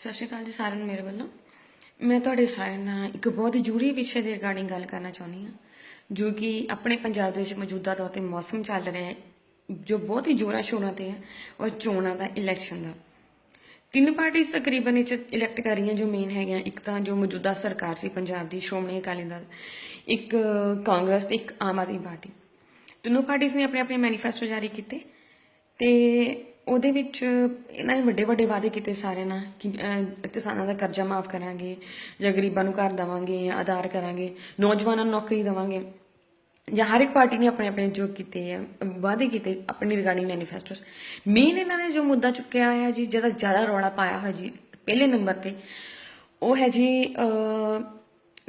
ਸਤਿ ਸ਼੍ਰੀ ਅਕਾਲ ਜੀ ਸਾਰਿਆਂ ਨੂੰ ਮੇਰੇ ਵੱਲੋਂ। ਮੈਂ ਤੁਹਾਡੇ ਸਾਰਿਆਂ ਨਾਲ ਇੱਕ ਬਹੁਤ ਹੀ ਜ਼ਰੂਰੀ ਵਿਸ਼ੇ ਦੇ ਰਿਗਾਰਡਿੰਗ ਗੱਲ ਕਰਨਾ ਚਾਹੁੰਦੀ ਹਾਂ, ਜੋ ਕਿ ਆਪਣੇ ਪੰਜਾਬ ਦੇ ਵਿੱਚ ਮੌਜੂਦਾ ਤੌਰ ਤੇ ਮੌਸਮ ਚੱਲ ਰਿਹਾ ਹੈ, ਜੋ ਬਹੁਤ ਹੀ ਜ਼ੋਰਾਂ ਸ਼ੋਰਾਂ ਤੇ ਹੈ ਉਹ ਚੋਣਾਂ ਦਾ ਇਲੈਕਸ਼ਨ ਦਾ। ਤਿੰਨ ਪਾਰਟੀਆਂ ਤਕਰੀਬਨ ਇਹ 'ਚ ਇਲੈਕਟ ਕਰ ਰਹੀਆਂ ਜੋ ਮੇਨ ਹੈਗੀਆਂ, ਇੱਕ ਤਾਂ ਜੋ ਮੌਜੂਦਾ ਸਰਕਾਰ ਸੀ ਪੰਜਾਬ ਦੀ, ਸ਼੍ਰੋਮਣੀ ਅਕਾਲੀ ਦਲ, ਇੱਕ ਕਾਂਗਰਸ ਤੇ ਇੱਕ ਆਮ ਆਦਮੀ ਪਾਰਟੀ। ਤਿੰਨੋਂ ਪਾਰਟੀਆਂ ਨੇ ਆਪਣੇ ਆਪਣੇ ਮੈਨੀਫੈਸਟੋ ਜਾਰੀ ਕੀਤੇ ਤੇ ਉਹਦੇ ਵਿੱਚ ਇਹਨਾਂ ਨੇ ਵੱਡੇ ਵੱਡੇ ਵਾਅਦੇ ਕੀਤੇ ਸਾਰਿਆਂ ਨਾਲ ਕਿ ਕਿਸਾਨਾਂ ਦਾ ਕਰਜ਼ਾ ਮਾਫ ਕਰਾਂਗੇ ਜਾਂ ਗਰੀਬਾਂ ਨੂੰ ਘਰ ਦੇਵਾਂਗੇ ਆਧਾਰ ਕਰਾਂਗੇ, ਨੌਜਵਾਨਾਂ ਨੂੰ ਨੌਕਰੀ ਦੇਵਾਂਗੇ। ਜਾਂ ਹਰ ਇੱਕ ਪਾਰਟੀ ਨੇ ਆਪਣੇ ਆਪਣੇ ਜੋ ਕੀਤੇ ਆ, ਵਾਅਦੇ ਕੀਤੇ ਆਪਣੀ ਰਿਗਾਰਡਿੰਗ ਮੈਨੀਫੈਸਟੋਸ ਮੇਨ ਇਹਨਾਂ ਨੇ ਜੋ ਮੁੱਦਾ ਚੁੱਕਿਆ ਹੈ ਜੀ, ਜਿਹਦਾ ਜ਼ਿਆਦਾ ਰੌਲਾ ਪਾਇਆ ਹੋਇਆ ਜੀ, ਪਹਿਲੇ ਨੰਬਰ ਤੇ, ਉਹ ਹੈ ਜੀ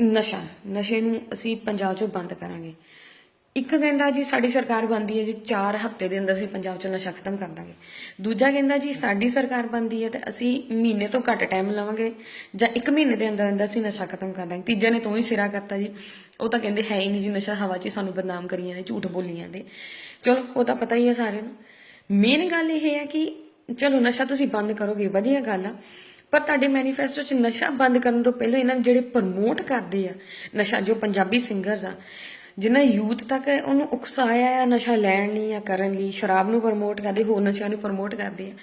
ਨਸ਼ਾ। ਨਸ਼ੇ ਨੂੰ ਅਸੀਂ ਪੰਜਾਬ 'ਚੋਂ ਬੰਦ ਕਰਾਂਗੇ। ਇੱਕ ਕਹਿੰਦਾ ਜੀ, ਸਾਡੀ ਸਰਕਾਰ ਬੰਦੀ ਹੈ ਜੀ 4 ਹਫ਼ਤੇ ਦੇ ਅੰਦਰ ਅਸੀਂ ਪੰਜਾਬ 'ਚੋਂ ਨਸ਼ਾ ਖਤਮ ਕਰ ਦਾਂਗੇ। ਦੂਜਾ ਕਹਿੰਦਾ ਜੀ, ਸਾਡੀ ਸਰਕਾਰ ਬੰਦੀ ਹੈ ਤੇ ਅਸੀਂ ਮਹੀਨੇ ਤੋਂ ਘੱਟ ਟਾਈਮ ਲਵਾਂਗੇ ਜਾਂ 1 ਮਹੀਨੇ ਦੇ ਅੰਦਰ ਅੰਦਰ ਅਸੀਂ ਨਸ਼ਾ ਖਤਮ ਕਰ ਦਾਂਗੇ। ਤੀਜਾ ਨੇ ਤੋਂ ਹੀ ਸਿਰਾ ਕਰਤਾ ਜੀ। ਉਹ ਤਾਂ ਕਹਿੰਦੇ ਹੈ ਹੀ ਨਹੀਂ ਜੀ, ਨਸ਼ਾ ਹਵਾ 'ਚ ਸਾਨੂੰ ਬਦਨਾਮ ਕਰੀ ਜਾਂਦੇ, ਝੂਠ ਬੋਲੀ ਜਾਂਦੇ। ਚਲੋ, ਉਹ ਤਾਂ ਪਤਾ ਹੀ ਹੈ ਸਾਰਿਆਂ ਨੂੰ। ਮੇਨ ਗੱਲ ਇਹ ਹੈ ਕਿ ਚਲੋ, ਨਸ਼ਾ ਤੁਸੀਂ ਬੰਦ ਕਰੋਗੇ, ਵਧੀਆ ਗੱਲ ਆ। ਪਰ ਤੁਹਾਡੇ ਮੈਨੀਫੈਸਟੋ 'ਚ ਨਸ਼ਾ ਬੰਦ ਕਰਨ ਤੋਂ ਪਹਿਲਾਂ ਇਹਨਾਂ ਨੂੰ ਜਿਹੜੇ ਪ੍ਰਮੋਟ ਕਰਦੇ ਆ, ਨਸ਼ਾ ਜੋ ਪੰਜਾਬੀ ਸਿੰਗਰਸ ਆ ਜਿਨ੍ਹਾਂ ਯੂਥ ਤੱਕ ਉਹਨੂੰ ਉਕਸਾਇਆ ਹੈ ਨਸ਼ਾ ਲੈਣ ਲਈ ਜਾਂ ਕਰਨ ਲਈ, ਸ਼ਰਾਬ ਨੂੰ ਪ੍ਰਮੋਟ ਕਰਦੇ, ਹੋਰ ਨਸ਼ਿਆਂ ਨੂੰ ਪ੍ਰਮੋਟ ਕਰਦੇ ਆ।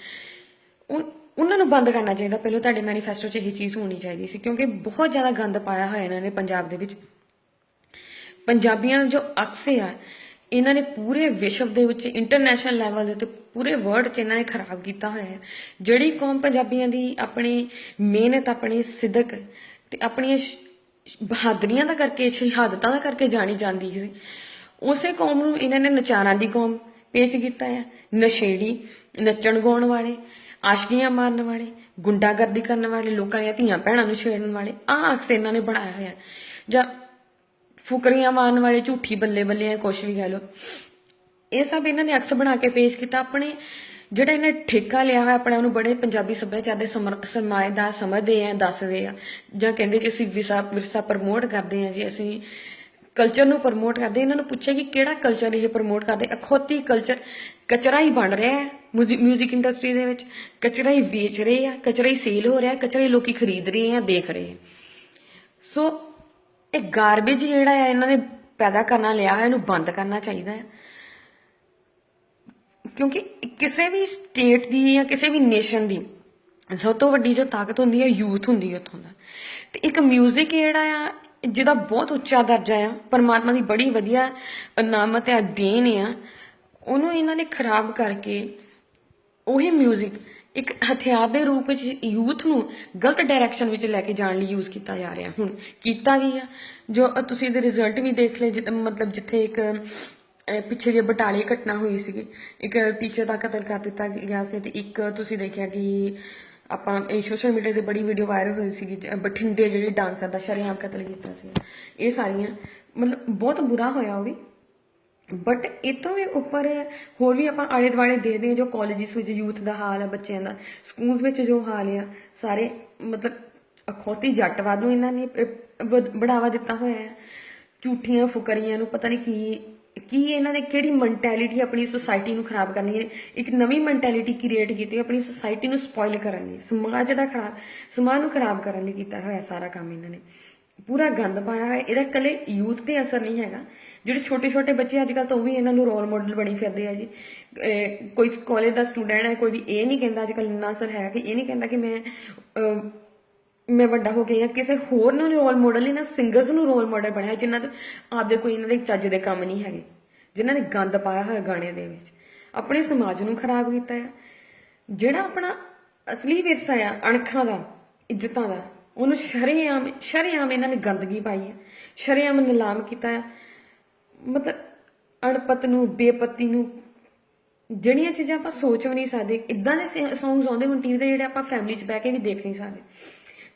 ਉਨ- ਉਹਨਾਂ ਨੂੰ ਬੰਦ ਕਰਨਾ ਚਾਹੀਦਾ। ਪਹਿਲਾਂ ਤੁਹਾਡੇ ਮੈਨੀਫੈਸਟੋ 'ਚ ਇਹ ਚੀਜ਼ ਹੋਣੀ ਚਾਹੀਦੀ ਸੀ, ਕਿਉਂਕਿ ਬਹੁਤ ਜ਼ਿਆਦਾ ਗੰਦ ਪਾਇਆ ਹੋਇਆ ਇਹਨਾਂ ਨੇ ਪੰਜਾਬ ਦੇ ਵਿੱਚ। ਪੰਜਾਬੀਆਂ ਜੋ ਅਕਸੇ ਆ, ਇਹਨਾਂ ਨੇ ਪੂਰੇ ਵਿਸ਼ਵ ਦੇ ਵਿੱਚ ਇੰਟਰਨੈਸ਼ਨਲ ਲੈਵਲ ਦੇ ਉੱਤੇ ਪੂਰੇ ਵਰਲਡ 'ਚ ਇਹਨਾਂ ਨੇ ਖਰਾਬ ਕੀਤਾ ਹੋਇਆ ਹੈ। ਜਿਹੜੀ ਕੌਮ ਪੰਜਾਬੀਆਂ ਦੀ ਆਪਣੀ ਮਿਹਨਤ, ਆਪਣੀ ਸਿਦਕ ਤੇ ਆਪਣੀਆਂ ਸ਼- ਬਹਾਦਰੀਆਂ ਦਾ ਕਰਕੇ ਸ਼ਹਾਦਤਾਂ ਦਾ ਕਰਕੇ ਜਾਣੀ ਜਾਂਦੀ ਸੀ। ਉਸੇ ਕੌਮ ਨੂੰ ਇਹਨਾਂ ਨੇ ਨਚਾਰਾਂ ਦੀ ਕੌਮ ਪੇਸ਼ ਕੀਤਾ ਹੈ ਨਸ਼ੇੜੀ, ਨੱਚਣ ਗਾਉਣ ਵਾਲੇ, ਆਸ਼ਕੀਆਂ ਮਾਰਨ ਵਾਲੇ, ਗੁੰਡਾਗਰਦੀ ਕਰਨ ਵਾਲੇ, ਲੋਕਾਂ ਦੀਆਂ ਧੀਆਂ ਭੈਣਾਂ ਨੂੰ ਛੇੜਨ ਵਾਲੇ, ਆਹ ਅਕਸ ਇਹਨਾਂ ਨੇ ਬਣਾਇਆ ਹੋਇਆ। ਜਾਂ ਫੁਕਰੀਆਂ ਮਾਰਨ ਵਾਲੇ, ਝੂਠੀ ਬੱਲੇ ਬੱਲੇ ਆ ਕੁਛ ਵੀ ਕਹਿ ਲੋ ਇਹ ਸਭ ਇਹਨਾਂ ਨੇ ਅਕਸ ਬਣਾ ਕੇ ਪੇਸ਼ ਕੀਤਾ। ਆਪਣੇ ਜਿਹੜਾ ਇਹਨੇ ਠੇਕਾ ਲਿਆ ਹੋਇਆ, ਆਪਣੇ ਨੂੰ ਬੜੇ ਪੰਜਾਬੀ ਸੱਭਿਆਚਾਰ ਦੇ ਸਮਰ- ਸਰਮਾਏਦਾਰ ਸਮਝਦੇ ਆ, ਦੱਸਦੇ ਆ। ਜਾਂ ਕਹਿੰਦੇ ਜੀ ਅਸੀਂ ਵਿਰਸਾ ਵਿਰਸਾ ਪ੍ਰਮੋਟ ਕਰਦੇ ਆ ਜੀ, ਅਸੀਂ ਕਲਚਰ ਨੂੰ ਪ੍ਰਮੋਟ ਕਰਦੇ ਇਹਨਾਂ ਨੂੰ ਪੁੱਛਿਆ ਕਿ ਕਿਹੜਾ ਕਲਚਰ ਇਹ ਪ੍ਰਮੋਟ ਕਰਦੇ? ਅਖੌਤੀ ਕਲਚਰ ਕਚਰਾ ਹੀ ਬਣ ਰਿਹਾ ਹੈ 뮤직 ਇੰਡਸਟਰੀ ਦੇ ਵਿੱਚ। ਕਚਰਾ ਹੀ ਵੇਚ ਰਹੇ ਆ, ਕਚਰਾ ਹੀ ਸੇਲ ਹੋ ਰਿਹਾ, ਕਚਰਾ ਹੀ ਲੋਕੀ ਖਰੀਦ ਰਹੇ ਆ, ਦੇਖ ਰਹੇ ਆ। ਸੋ ਇਹ ਗਾਰਬੇਜ ਜਿਹੜਾ ਹੈ ਇਹਨਾਂ ਨੇ ਪੈਦਾ ਕਰਨਾ, ਲਿਆ ਹੈ ਇਹਨੂੰ ਬੰਦ ਕਰਨਾ ਚਾਹੀਦਾ ਹੈ ਕਿਉਂਕਿ ਕਿਸੇ ਵੀ ਸਟੇਟ ਦੀ ਜਾਂ ਕਿਸੇ ਵੀ ਨੇਸ਼ਨ ਦੀ ਸਭ ਤੋਂ ਵੱਡੀ ਜੋ ਤਾਕਤ ਹੁੰਦੀ ਹੈ ਯੂਥ ਹੁੰਦੀ ਹੈ ਉੱਥੋਂ ਦਾ ਤੇ ਇੱਕ 뮤직 ਜਿਹੜਾ ਆ ਜਿਹਦਾ ਬਹੁਤ ਉੱਚਾ ਦਰਜਾ ਆ ਪਰਮਾਤਮਾ ਦੀ ਬੜੀ ਵਧੀਆ ਨਾਮਤ ਹੈ ਦੇਣ ਆ ਉਹਨੂੰ ਇਹਨਾਂ ਨੇ ਖਰਾਬ ਕਰਕੇ ਉਹੀ 뮤직 ਇੱਕ ਹਥਿਆਰ ਦੇ ਰੂਪ ਵਿੱਚ ਯੂਥ ਨੂੰ ਗਲਤ ਡਾਇਰੈਕਸ਼ਨ ਵਿੱਚ ਲੈ ਕੇ ਜਾਣ ਲਈ ਯੂਜ਼ ਕੀਤਾ ਜਾ ਰਿਹਾ ਹੁਣ ਕੀਤਾ ਵੀ ਆ ਜੋ ਅ, ਤੁਸੀਂ ਇਹਦੇ ਰਿਜ਼ਲਟ ਵੀ ਦੇਖ ਲਏ ਜਿ- ਮਤਲਬ ਜਿੱਥੇ ਇੱਕ ਅ, ਪਿੱਛੇ ਜੇ ਬਟਾਲੇ ਘਟਨਾ ਹੋਈ ਸੀਗੀ। ਇੱਕ ਟੀਚਰ ਦਾ ਕਤਲ ਕਰ ਦਿੱਤਾ ਗਿਆ ਸੀ ਤੇ ਇੱਕ ਤੁਸੀਂ ਦੇਖਿਆ ਕਿ ਆਪਾਂ ਇਹ ਸੋਸ਼ਲ ਮੀਡੀਆ ਤੇ ਬੜੀ ਵੀਡੀਓ ਵਾਇਰਲ ਹੋਈ ਸੀਗੀ ਜ- ਬਠਿੰਡੇ ਜਿਹੜੀ ਡਾਂਸਰ ਦਾ ਸ਼ਰੇਆਮ ਕਤਲ ਕੀਤਾ ਸੀ। ਇਹ ਸਾਰੀਆਂ ਮਤਲਬ ਬਹੁਤ ਬੁਰਾ ਹੋਇਆ ਉਹ ਵੀ। ਬਟ ਇਹ ਤੋਂ ਵੀ ਉੱਪਰ ਹੋਰ ਵੀ ਆਪਾਂ ਆਲੇ ਦੁਆਲੇ ਦੇਖਦੇ ਹਾਂ ਜੋ ਕਾਲਜਿਸ ਵਿੱਚ ਯੂਥ ਦਾ ਹਾਲ ਹੈ ਬੱਚਿਆਂ ਦਾ ਸਕੂਲਸ ਵਿੱਚ ਜੋ ਹਾਲ ਆ ਸਾਰੇ ਮਤਲਬ ਅਖੌਤੀ ਜੱਟਵਾਦ ਨੂੰ ਇਹਨਾਂ ਨੇ ਅਹ, ਬੜਾਵਾ ਦਿੱਤਾ ਹੋਇਆ। ਹੈ ਝੂਠੀਆਂ ਫੁਕਰੀਆਂ ਨੂੰ ਪਤਾ ਨਹੀਂ ਕੀ ਕੀ ਇਹਨਾਂ ਨੇ ਕਿਹੜੀ ਮੈਂਟੈਲਿਟੀ ਆਪਣੀ ਸੋਸਾਇਟੀ ਨੂੰ ਖਰਾਬ ਕਰਨੀ ਹੈ? ਇੱਕ ਨਵੀਂ ਮੈਂਟੈਲਿਟੀ ਕ੍ਰੀਏਟ ਕੀਤੀ ਹੈ ਆਪਣੀ ਸੋਸਾਇਟੀ ਨੂੰ ਸਪੋਇਲ ਕਰਨ ਲਈ, ਸਮਾਜ ਦਾ ਖਰਾਬ ਸਮਾਜ ਨੂੰ ਖਰਾਬ ਕਰਨ ਲਈ ਕੀਤਾ ਹੋਇਆ ਸਾਰਾ ਕੰਮ ਇਹਨਾਂ ਨੇ। ਪੂਰਾ ਗੰਦ ਪਾਇਆ ਹੋਇਆ, ਇਹਦਾ ਕੱਲੇ ਯੂਥ ਤੇ ਅਸਰ ਨਹੀਂ ਹੈਗਾ। ਜਿਹੜੇ ਛੋਟੇ ਛੋਟੇ ਬੱਚੇ ਅੱਜ ਕੱਲ ਤਾਂ ਉਹ ਵੀ ਇਹਨਾਂ ਨੂੰ ਰੋਲ ਮਾਡਲ ਬਣੀ ਫਿਰਦੇ ਆ ਜੀ। ਕੋਈ ਕਾਲਜ ਦਾ ਸਟੂਡੈਂਟ ਹੈ, ਕੋਈ ਵੀ ਇਹ ਨਹੀਂ ਕਹਿੰਦਾ ਅੱਜ ਕੱਲ ਇੰਨਾ ਅਸਰ ਹੈ ਕਿ ਇਹ ਨਹੀਂ ਕਹਿੰਦਾ ਕਿ ਮੈਂ ਮੈਂ ਵੱਡਾ ਹੋ ਗਿਆ ਕਿਸੇ ਹੋਰ ਨੂੰ ਰੋਲ ਮਾਡਲ ਇਹਨਾਂ ਸਿੰਗਰਸ ਨੂੰ ਰੋਲ ਮਾਡਲ ਬਣਿਆ ਜਿਨ੍ਹਾਂ ਦੇ ਆਪਦੇ ਕੋਈ ਇਹਨਾਂ ਦੇ ਚੱਜ ਦੇ ਕੰਮ ਨਹੀਂ ਹੈਗੇ। ਜਿਨ੍ਹਾਂ ਨੇ ਗੰਦ ਪਾਇਆ ਹੋਇਆ ਗਾਣਿਆਂ ਦੇ ਵਿੱਚ, ਆਪਣੇ ਸਮਾਜ ਨੂੰ ਖਰਾਬ ਕੀਤਾ ਹੈ। ਜਿਹੜਾ ਆਪਣਾ ਅਸਲੀ ਵਿਰਸਾ ਆ, ਅਣਖਾਂ ਦਾ, ਇੱਜ਼ਤਾਂ ਦਾ, ਉਹਨੂੰ ਸ਼ਰੇਆਮ ਸ਼ਰੇਆਮ ਇਹਨਾਂ ਨੇ ਗੰਦਗੀ ਪਾਈ ਹੈ, ਸ਼ਰੇਆਮ ਨਿਲਾਮ ਕੀਤਾ ਹੈ। ਮਤਲਬ ਅਣਪਤ ਨੂੰ, ਬੇਪਤੀ ਨੂੰ, ਜਿਹੜੀਆਂ ਚੀਜ਼ਾਂ ਆਪਾਂ ਸੋਚ ਵੀ ਨਹੀਂ ਸਕਦੇ, ਇਦਾਂ ਦੇ ਸੌਂਗਸ ਆਉਂਦੇ, ਹੁਣ ਟੀਵੀ ਤੇ ਜਿਹੜੇ ਆਪਾਂ ਫੈਮਿਲੀ 'ਚ ਬਹਿ ਕੇ ਵੀ ਦੇਖ ਨਹੀਂ ਸਕਦੇ।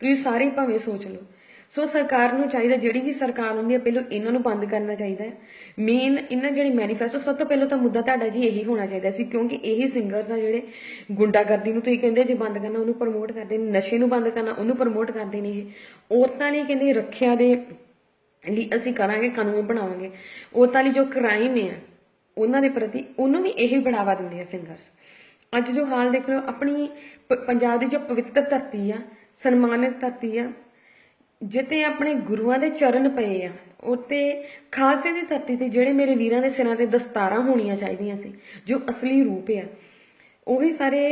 ਤੁਸੀਂ ਸਾਰੇ ਭਾਵੇਂ ਸੋਚ ਲਓ। ਸੋ ਸਰਕਾਰ ਨੂੰ ਚਾਹੀਦਾ, ਜਿਹੜੀ ਵੀ ਸਰਕਾਰ ਹੁੰਦੀ ਹੈ, ਪਹਿਲਾਂ ਇਹਨਾਂ ਨੂੰ ਬੰਦ ਕਰਨਾ ਚਾਹੀਦਾ ਹੈ। ਮੇਨ ਇਹਨਾਂ ਜਿਹੜੀ ਮੈਨੀਫੈਸਟੋ ਸਭ ਤੋਂ ਪਹਿਲਾਂ ਤਾਂ ਮੁੱਦਾ ਤੁਹਾਡਾ ਜੀ ਇਹੀ ਹੋਣਾ ਚਾਹੀਦਾ ਸੀ, ਕਿਉਂਕਿ ਇਹੀ ਸਿੰਗਰਸ ਆ ਜਿਹੜੇ ਗੁੰਡਾਗਰਦੀ ਨੂੰ ਤੁਸੀਂ ਕਹਿੰਦੇ ਜੇ ਬੰਦ ਕਰਨਾ, ਉਹਨੂੰ ਪ੍ਰਮੋਟ ਕਰਦੇ ਨੇ, ਨਸ਼ੇ ਨੂੰ ਬੰਦ ਕਰਨਾ, ਉਹਨੂੰ ਪ੍ਰਮੋਟ ਕਰਦੇ ਨੇ ਇਹ। ਔਰਤਾਂ ਲਈ ਕਹਿੰਦੇ ਰੱਖਿਆ ਦੇ ਲਈ ਅਸੀਂ ਕਰਾਂਗੇ, ਕਾਨੂੰਨ ਬਣਾਵਾਂਗੇ। ਔਰਤਾਂ ਲਈ ਜੋ ਕ੍ਰਾਈਮ ਹੈ ਉਹਨਾਂ ਦੇ ਪ੍ਰਤੀ ਉਹਨੂੰ ਵੀ ਇਹੀ ਬੜਾਵਾ ਦਿੰਦੇ ਆ ਸਿੰਗਰਸ ਅੱਜ ਜੋ ਹਾਲ ਦੇਖ ਰਹੇ ਆਪਣੀ ਪ- ਪੰਜਾਬ ਦੀ ਜੋ ਪਵਿੱਤਰ ਧਰਤੀ ਆ, ਸਨਮਾਨਿਤ ਧਰਤੀ ਆ ਜਿੱਤੇ ਆਪਣੇ ਗੁਰੂਆਂ ਦੇ ਚਰਨ ਪਏ ਆ ਉੱਤੇ ਖਾਲਸੇ ਦੀ ਧਰਤੀ ਤੇ ਜਿਹੜੇ ਮੇਰੇ ਵੀਰਾਂ ਦੇ ਸਿਰਾਂ ਤੇ ਦਸਤਾਰਾਂ ਹੋਣੀਆਂ ਚਾਹੀਦੀਆਂ ਸੀ, ਜੋ ਅਸਲੀ ਰੂਪ ਆ। ਉਹੀ ਸਾਰੇ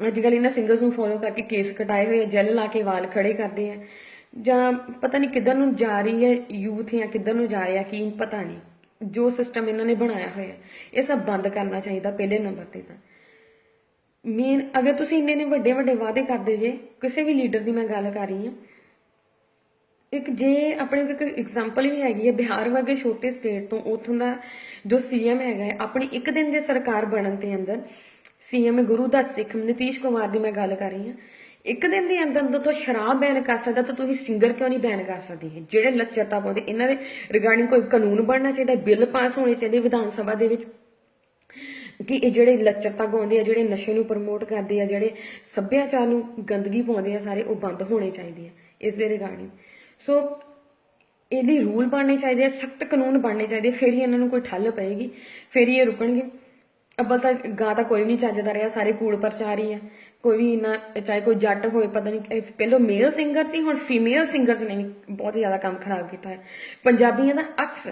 ਅੱਜ ਕੱਲ੍ਹ ਇਹਨਾਂ ਸਿੰਗਰਸ ਨੂੰ ਫੋਲੋ ਕਰਕੇ ਕੇਸ ਕਟਾਏ ਹੋਏ ਆ ਜੈਲ ਲਾ ਕੇ ਵਾਲ ਖੜੇ ਕਰਦੇ ਆ, ਜਾਂ ਪਤਾ ਨਹੀਂ ਕਿੱਧਰ ਨੂੰ ਜਾ ਰਹੀ ਹੈ ਯੂਥ ਜਾਂ ਕਿੱਧਰ ਨੂੰ ਜਾ ਰਿਹਾ, ਕੀ ਪਤਾ ਨਹੀਂ ਜੋ ਸਿਸਟਮ ਇਹਨਾਂ ਨੇ ਬਣਾਇਆ ਹੋਇਆ, ਇਹ ਸਭ ਬੰਦ ਕਰਨਾ ਚਾਹੀਦਾ ਪਹਿਲੇ ਨੰਬਰ ਤੇ ਤਾਂ। ਮੇਨ ਅਗਰ ਤੁਸੀਂ ਇੰਨੇ ਨੇ ਵੱਡੇ ਵੱਡੇ ਵਾਅਦੇ ਕਰਦੇ ਜੇ, ਕਿਸੇ ਵੀ ਲੀਡਰ ਦੀ ਮੈਂ ਗੱਲ ਕਰ ਰਹੀ ਹਾਂ। ਇੱਕ ਜੇ ਆਪਣੇ ਕੋਲ ਇੱਕ ਐਗਜ਼ਾਮਪਲ ਵੀ ਹੈਗੀ ਹੈ, ਬਿਹਾਰ ਵਰਗੇ ਛੋਟੇ ਸਟੇਟ ਤੋਂ ਉੱਥੋਂ ਦਾ ਜੋ ਸੀਐਮ ਹੈਗਾ ਹੈ, ਆਪਣੀ ਇੱਕ ਦਿਨ ਦੇ ਸਰਕਾਰ ਬਣਨ ਦੇ ਅੰਦਰ ਸੀਐਮ ਗੁਰੂਦਾਸ ਸਿੱਖ ਨਤੀਸ਼ ਕੁਮਾਰ ਦੀ ਮੈਂ ਗੱਲ ਕਰ ਰਹੀ ਹਾਂ। ਇੱਕ ਦਿਨ ਦੇ ਅੰਦਰ ਅੰਦਰ ਤੋਂ ਸ਼ਰਾਬ ਬੈਨ ਕਰ ਸਕਦਾ ਤਾਂ ਤੁਸੀਂ ਸਿੰਗਰ ਕਿਉਂ ਨਹੀਂ ਬੈਨ ਕਰ ਸਕਦੇ? ਜਿਹੜੇ ਲੱਚਰਤਾ ਪਾਉਂਦੇ, ਇਹਨਾਂ ਦੇ ਰਿਗਾਰਡਿੰਗ ਕੋਈ ਕਾਨੂੰਨ ਬਣਨਾ ਚਾਹੀਦਾ, ਬਿੱਲ ਪਾਸ ਹੋਣੇ ਚਾਹੀਦੇ ਵਿਧਾਨ ਸਭਾ ਦੇ ਵਿੱਚ ਕਿ ਇਹ ਜਿਹੜੇ ਲੱਚਰਤਾ ਗਾਉਂਦੇ ਆ ਜਿਹੜੇ ਨਸ਼ੇ ਨੂੰ ਪ੍ਰਮੋਟ ਕਰਦੇ ਆ ਜਿਹੜੇ ਸੱਭਿਆਚਾਰ ਨੂੰ ਗੰਦਗੀ ਪਾਉਂਦੇ ਆ ਸਾਰੇ ਉਹ ਬੰਦ ਹੋਣੇ ਚਾਹੀਦੇ ਆ ਇਸ ਦੇ ਰਿਗਾਰਡਿੰਗ ਸੋ ਇਹਦੀ ਰੂਲ ਬਣਨੇ ਚਾਹੀਦੇ ਆ ਸਖਤ ਕਾਨੂੰਨ ਬਣਨੇ ਚਾਹੀਦੇ ਆ, ਫਿਰ ਹੀ ਇਹਨਾਂ ਨੂੰ ਕੋਈ ਠੱਲ ਪਏਗੀ ਫਿਰ ਹੀ ਇਹ ਰੁਕਣਗੇ। ਅੱਬਲ ਤਾਂ ਗਾ ਤਾਂ ਕੋਈ ਵੀ ਨਹੀਂ ਚੱਜਦਾ ਰਿਹਾ ਸਾਰੇ ਕੂੜ ਪ੍ਰਚਾਰੀ ਆ। ਕੋਈ ਵੀ ਨਾ ਚਾਹੇ ਕੋਈ ਜੱਟ ਹੋਏ ਪਤਾ ਨਹੀਂ ਇਹ ਮੇਲ ਸਿੰਗਰ ਸੀ ਹੁਣ ਫੀਮੇਲ ਸਿੰਗਰਸ ਨੇ ਵੀ ਬਹੁਤ ਜ਼ਿਆਦਾ ਕੰਮ ਖਰਾਬ ਕੀਤਾ ਹੈ ਪੰਜਾਬੀਆਂ ਦਾ ਅਕਸ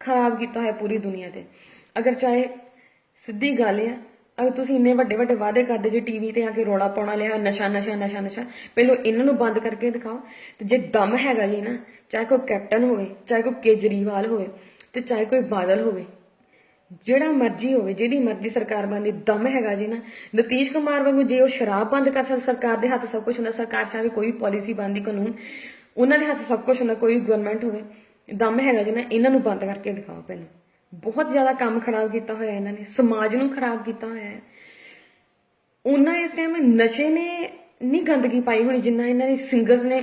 ਖਰਾਬ ਕੀਤਾ ਹੈ ਪੂਰੀ ਦੁਨੀਆ ਤੇ। ਅਗਰ ਚਾਹੇ ਸਿੱਧੀ ਗੱਲ ਆ, ਅਗਰ ਤੁਸੀਂ ਇੰਨੇ ਵੱਡੇ ਵੱਡੇ ਵਾਅਦੇ ਕਰਦੇ ਜੇ ਟੀਵੀ ਤੇ ਆ ਕੇ ਰੋਲਾ ਪਾਉਣਾ ਲਿਆ ਨਸ਼ਾ ਨਸ਼ਾ ਨਸ਼ਾ ਨਸ਼ਾ, ਪਹਿਲਾਂ ਇਹਨਾਂ ਨੂੰ ਬੰਦ ਕਰਕੇ ਦਿਖਾਓ। ਤੇ ਜੇ ਦਮ ਹੈਗਾ ਜੀ ਨਾ, ਚਾਹੇ ਕੋਈ ਕੈਪਟਨ ਹੋਵੇ, ਚਾਹੇ ਕੋਈ ਕੇਜਰੀਵਾਲ ਹੋਵੇ, ਤੇ ਚਾਹੇ ਕੋਈ ਬਾਦਲ ਹੋਵੇ, ਜਿਹੜਾ ਮਰਜ਼ੀ ਹੋਵੇ, ਜਿਹਦੀ ਮਰਜ਼ੀ ਸਰਕਾਰ ਬਣਦੀ, ਦਮ ਹੈਗਾ ਜੀ ਨਾ। ਨਤੀਸ਼ ਕੁਮਾਰ ਵਾਂਗੂ ਜੇ ਉਹ ਸ਼ਰਾਬ ਬੰਦ ਕਰ ਸਕਦਾ, ਸਰਕਾਰ ਦੇ ਹੱਥ ਸਭ ਕੁਝ ਹੁੰਦਾ, ਸਰਕਾਰ ਚਾਹੇ ਕੋਈ ਪਾਲਿਸੀ ਬਣਦੀ, ਕਾਨੂੰਨ, ਉਹਨਾਂ ਦੇ ਹੱਥ ਸਭ ਕੁਝ ਹੁੰਦਾ, ਕੋਈ ਗਵਰਨਮੈਂਟ ਹੋਵੇ, ਦਮ ਹੈਗਾ ਜੀ ਨਾ, ਇਹਨਾਂ ਨੂੰ ਬੰਦ ਕਰਕੇ ਦਿਖਾਓ ਪਹਿਲਾਂ। ਬਹੁਤ ਜ਼ਿਆਦਾ ਕੰਮ ਖਰਾਬ ਕੀਤਾ ਹੋਇਆ ਇਹਨਾਂ ਨੇ, ਸਮਾਜ ਨੂੰ ਖਰਾਬ ਕੀਤਾ ਹੋਇਆ ਹੈ। ਉਹਨਾਂ ਇਸ ਟਾਈਮ ਨਸ਼ੇ ਨੇ ਨਹੀਂ ਗੰਦਗੀ ਪਾਈ ਹੋਣੀ ਜਿੰਨਾ ਇਹਨਾਂ ਨੇ ਸਿੰਗਰਸ ਨੇ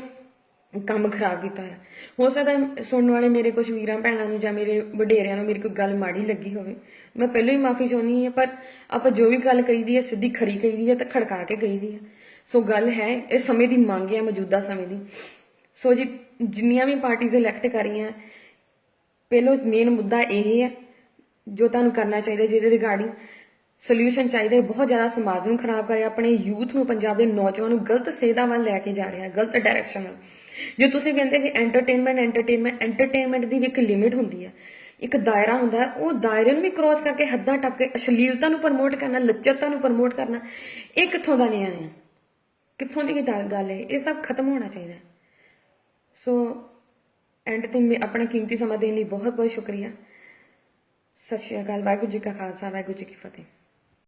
ਕੰਮ ਖਰਾਬ ਕੀਤਾ ਹੈ ਹੋ ਸਕਦਾ ਸੁਣਨ ਵਾਲੇ ਮੇਰੇ ਕੁਝ ਵੀਰਾਂ ਭੈਣਾਂ ਨੂੰ ਜਾਂ ਮੇਰੇ ਵਡੇਰਿਆਂ ਨੂੰ ਮੇਰੀ ਕੋਈ ਗੱਲ ਮਾੜੀ ਲੱਗੀ ਹੋਵੇ। ਮੈਂ ਪਹਿਲਾਂ ਹੀ ਮਾਫੀ ਚਾਹੁੰਦੀ ਹਾਂ, ਪਰ ਆਪਾਂ ਜੋ ਵੀ ਗੱਲ ਕਹੀਦੀ ਹੈ, ਸਿੱਧੀ ਖਰੀ ਕਹੀਦੀ ਹੈ ਤੇ ਖੜਕਾ ਕੇ ਕਹੀਦੀ ਹੈ। ਸੋ ਗੱਲ ਹੈ, ਇਹ ਸਮੇਂ ਦੀ ਮੰਗ ਹੈ ਮੌਜੂਦਾ ਸਮੇਂ ਦੀ। ਸੋ ਜੀ, ਜਿੰਨੀਆਂ ਵੀ ਪਾਰਟੀਆਂ ਇਲੈਕਟ ਕਰ ਰਹੀਆਂ ਪਹਿਲੋ ਮੇਨ ਮੁੱਦਾ ਇਹ ਹੈ ਜੋ ਤੁਹਾਨੂੰ ਕਰਨਾ ਚਾਹੀਦਾ ਜਿਹਦੇ ਰਿਗਾਰਡਿੰਗ ਸੋਲੂਸ਼ਨ ਚਾਹੀਦਾ ਬਹੁਤ ਜ਼ਿਆਦਾ ਸਮਾਜ ਨੂੰ ਖਰਾਬ ਕਰ ਰਿਹਾ ਆਪਣੇ ਯੂਥ ਨੂੰ, ਪੰਜਾਬ ਦੇ ਨੌਜਵਾਨ ਨੂੰ ਗਲਤ ਸੇਧਾਂ ਵੱਲ ਲੈ ਕੇ ਜਾ ਰਿਹਾ ਗਲਤ ਡਾਇਰੈਕਸ਼ਨ ਵੱਲ। ਜੇ ਤੁਸੀਂ ਕਹਿੰਦੇ ਜੀ ਐਂਟਰਟੇਨਮੈਂਟ ਐਂਟਰਟੇਨਮੈਂਟ ਐਂਟਰਟੇਨਮੈਂਟ ਦੀ ਵੀ ਇੱਕ ਲਿਮਿਟ ਹੁੰਦੀ ਹੈ। ਇੱਕ ਦਾਇਰਾ ਹੁੰਦਾ ਹੈ, ਉਹ ਦਾਇਰੇ ਨੂੰ ਵੀ ਕ੍ਰੋਸ ਕਰਕੇ ਹੱਦਾਂ ਟੱਪ ਕੇ ਅਸ਼ਲੀਲਤਾ ਨੂੰ ਪ੍ਰਮੋਟ ਕਰਨਾ, ਲੱਚਰਤਾ ਨੂੰ ਪ੍ਰਮੋਟ ਕਰਨਾ, ਇਹ ਕਿੱਥੋਂ ਦਾ ਨਿਆਂ ਹੈ? ਕਿੱਥੋਂ ਦੀ ਗੱਲ ਹੈ? ਇਹ ਸਭ ਖਤਮ ਹੋਣਾ ਚਾਹੀਦਾ ਸੋ ਐਂਡ ਤੇ ਮੈਂ ਆਪਣਾ ਕੀਮਤੀ ਸਮਾਂ ਦੇਣ ਲਈ ਬਹੁਤ ਬਹੁਤ ਸ਼ੁਕਰੀਆ। ਸਤਿ ਸ਼੍ਰੀ ਅਕਾਲ, ਵਾਹਿਗੁਰੂ ਜੀ ਕਾ ਖਾਲਸਾ, ਵਾਹਿਗੁਰੂ ਜੀ ਕੀ ਫਤਿਹ।